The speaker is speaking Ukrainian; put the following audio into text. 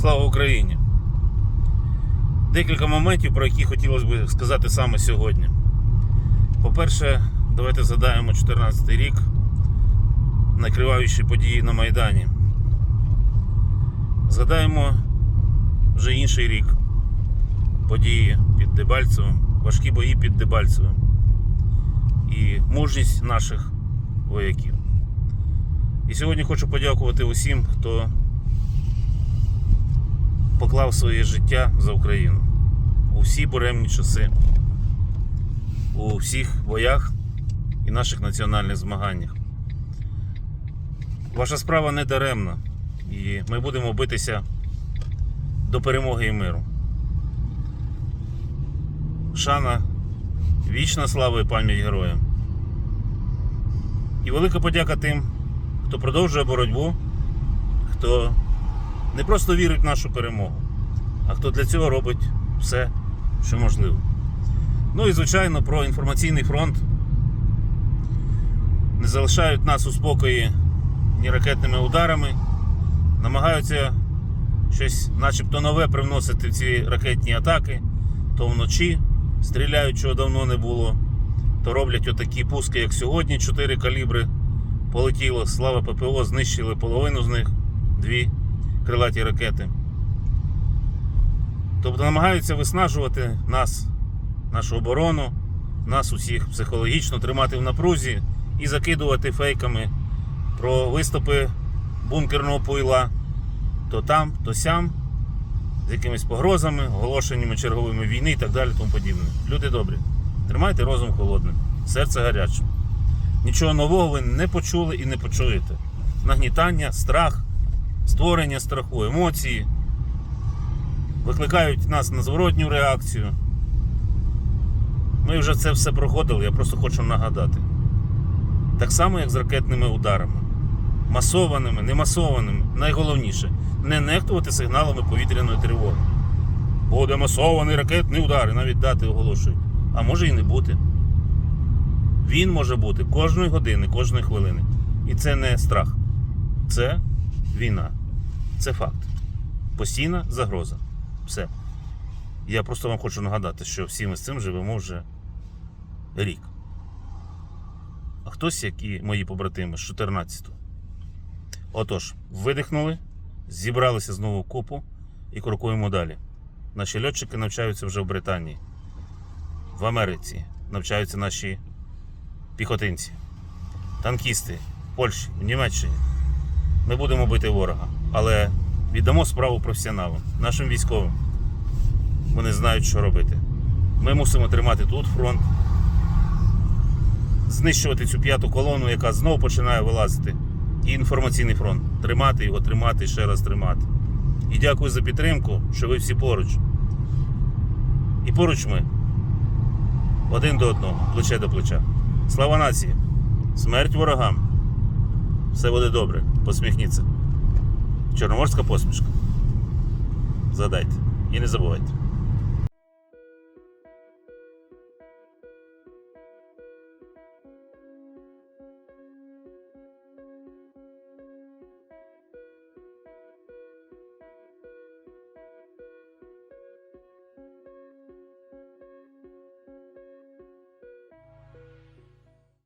Слава Україні! Декілька моментів, про які хотілося б сказати саме сьогодні. По-перше, давайте згадаємо 2014 рік, накриваючі події на Майдані. Згадаємо вже інший рік події під Дебальцевим, важкі бої під Дебальцевим і мужність наших вояків. І сьогодні хочу подякувати усім, хто поклав своє життя за Україну у всі буремні часи, у всіх боях і наших національних змаганнях. Ваша справа не даремна, і ми будемо битися до перемоги і миру. Шана, вічна слава і пам'ять героям. І велика подяка тим, хто продовжує боротьбу, хто не просто вірить в нашу перемогу, а хто для цього робить все, що можливо. Ну і звичайно про інформаційний фронт. Не залишають нас у спокої ні ракетними ударами, намагаються щось начебто нове привносити в ці ракетні атаки, то вночі стріляють, чого давно не було, то роблять отакі пуски, як сьогодні, 4 калібри полетіло, слава ППО, знищили половину з них, дві крилаті ракети. Тобто намагаються виснажувати нас, нашу оборону, нас усіх психологічно тримати в напрузі і закидувати фейками про виступи бункерного пойла то там, то сям, з якимись погрозами, оголошеннями черговими війни і так далі. Тому подібне. Люди добрі, тримайте розум холодним, серце гарячим. Нічого нового ви не почули і не почуєте. Нагнітання, страх, створення страху, емоції викликають нас на зворотню реакцію. Ми вже це все проходили, я просто хочу нагадати. Так само, як з ракетними ударами. Масованими, не масованими. Найголовніше не нехтувати сигналами повітряної тривоги. Буде масований ракетний удар, і навіть дати оголошують. А може і не бути. Він може бути кожної години, кожної хвилини. І це не страх. Це війна. Це факт. Постійна загроза. Все. Я просто вам хочу нагадати, що всі ми з цим живемо вже рік. А хтось, як і мої побратими, з 14-го. Отож, видихнули, зібралися знову купу і крокуємо далі. Наші льотчики навчаються вже в Британії, в Америці навчаються наші піхотинці, танкісти в Польщі, в Німеччині. Ми будемо бити ворога, але віддамо справу професіоналам, нашим військовим. Вони знають, що робити. Ми мусимо тримати тут фронт, знищувати цю п'яту колону, яка знову починає вилазити. І інформаційний фронт. Тримати його, тримати і ще раз тримати. І дякую за підтримку, що ви всі поруч. І поруч ми. Один до одного, плече до плеча. Слава нації! Смерть ворогам! Все буде добре. Посміхніться. Чорноморська посмішка. Задайте. І не забувайте.